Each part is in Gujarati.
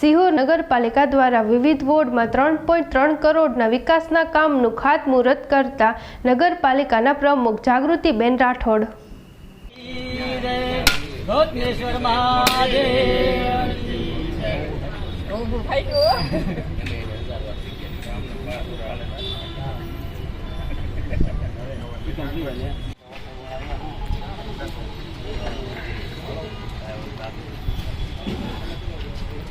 સિહોર નગરપાલિકા દ્વારા વિવિધ વોર્ડમાં ત્રણ પોઈન્ટ ત્રણ કરોડના વિકાસના કામનું ખાતમુહૂર્ત કરતા નગરપાલિકાના પ્રમુખ જાગૃતિબેન રાઠોડ. Thank મહાદેવ.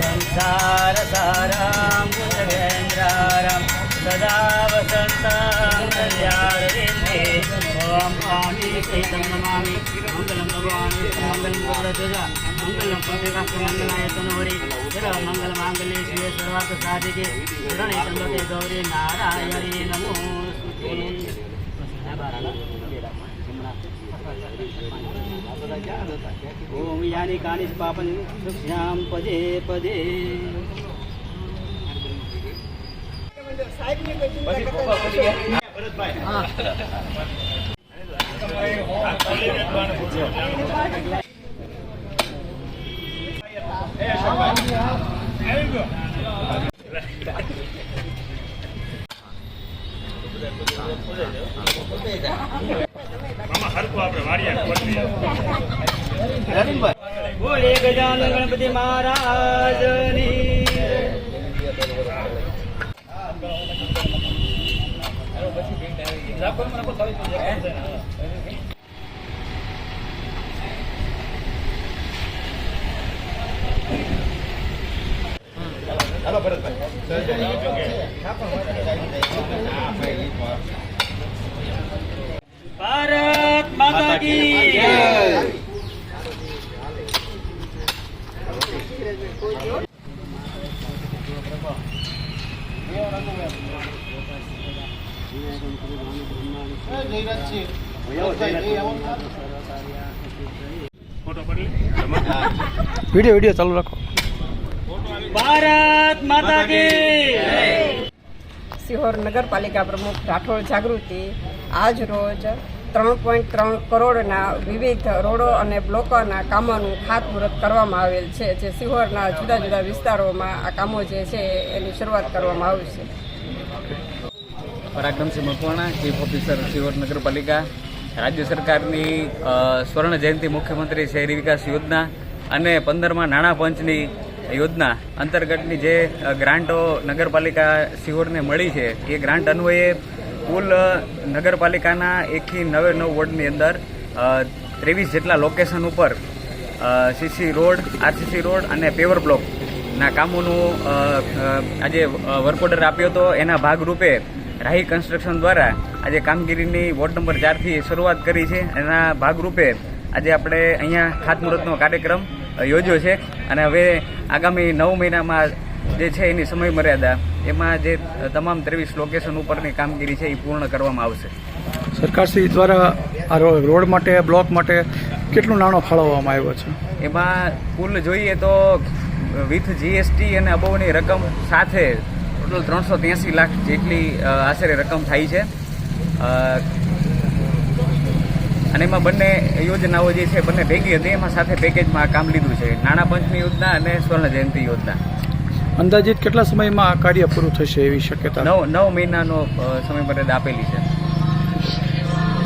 संसारसारां गुणवेन्द्रारां सदा वसन्तां कल्याणविन्दे ॐ आमी सहितं नमामि मङ्गलं भगवान् मङ्गलं भगवद्वजा मङ्गलं पञ्चकाष्टमङ्गलाय तनोरे सर्वमङ्गलमाङ्गल्ये श्रिये सर्वार्थसाधिके शरणैतं गौरी नारायणे नमो યાની કાની પાપન શ્યામ પદે પદે બોલે ગજાન ગણપતિ મહારાજની. ભારત માતા કી વીડિયો વીડિયો ચાલુ રાખો. ભારત માતા કી સિહોર નગરપાલિકા પ્રમુખ રાઠોડ જાગૃતિ આજ રોજ ત્રણ પોઈન્ટ ત્રણ કરોડના વિવિધ રોડો અને બ્લોકોના કામોનું ખાતમુહૂર્ત કરવામાં આવેલ છે, જે સિહોરના જુદા જુદા વિસ્તારોમાં આ કામો જે છે એની શરૂઆત કરવામાં આવશે પરાક્રમસિંહ મકવાણા ચીફ ઓફિસર સિહોર નગરપાલિકા. રાજ્ય સરકારની સ્વર્ણ જયંતિ મુખ્યમંત્રી શહેરી વિકાસ યોજના અને પંદરમાં નાણાં પંચની યોજના અંતર્ગતની જે ગ્રાન્ટો નગરપાલિકા સિહોરને મળી છે, એ ગ્રાન્ટ અન્વયે કુલ નગરપાલિકાના એકથી નવે નવ વોર્ડની અંદર ત્રેવીસ જેટલા લોકેશન ઉપર સીસી રોડ આરસીસી રોડ અને પેવર બ્લોકના કામોનું આજે વર્ક ઓર્ડર આપ્યો હતો. એના ભાગરૂપે રાહી કન્સ્ટ્રક્શન દ્વારા આજે કામગીરીની વોર્ડ નંબર ચારથી શરૂઆત કરી છે. એના ભાગરૂપે આજે આપણે અહીંયા ખાતમુહૂર્તનો કાર્યક્રમ યોજ્યો છે. અને હવે આગામી નવ મહિનામાં જે છે એની સમય મર્યાદા એમાં જે તમામ ત્રેવીસ લોકેશન ઉપરની કામગીરી છે એ પૂર્ણ કરવામાં આવશે. સરકારશ્રી દ્વારા આ રોડ માટે બ્લોક માટે કેટલું નાણું ફાળવવામાં આવ્યો છે? એમાં કુલ જોઈએ તો વિથ જીએસટી અને અબોવની રકમ સાથે ટોટલ ત્રણસો ત્યાંસી લાખ જેટલી આશરે રકમ થાય છે. અને એમાં બંને યોજનાઓ જે છે બંને ભેગી હતી. એમાં સાથે પેકેજમાં કામ લીધું છે. નાણાં પંચની યોજના અને સ્વર્ણ જયંતિ યોજના. અંદાજિત કેટલા સમયમાં આ કાર્ય પૂરું થશે એવી શક્યતા? નવ નવ મહિનાનો સમય મર્યાદા આપેલી છે.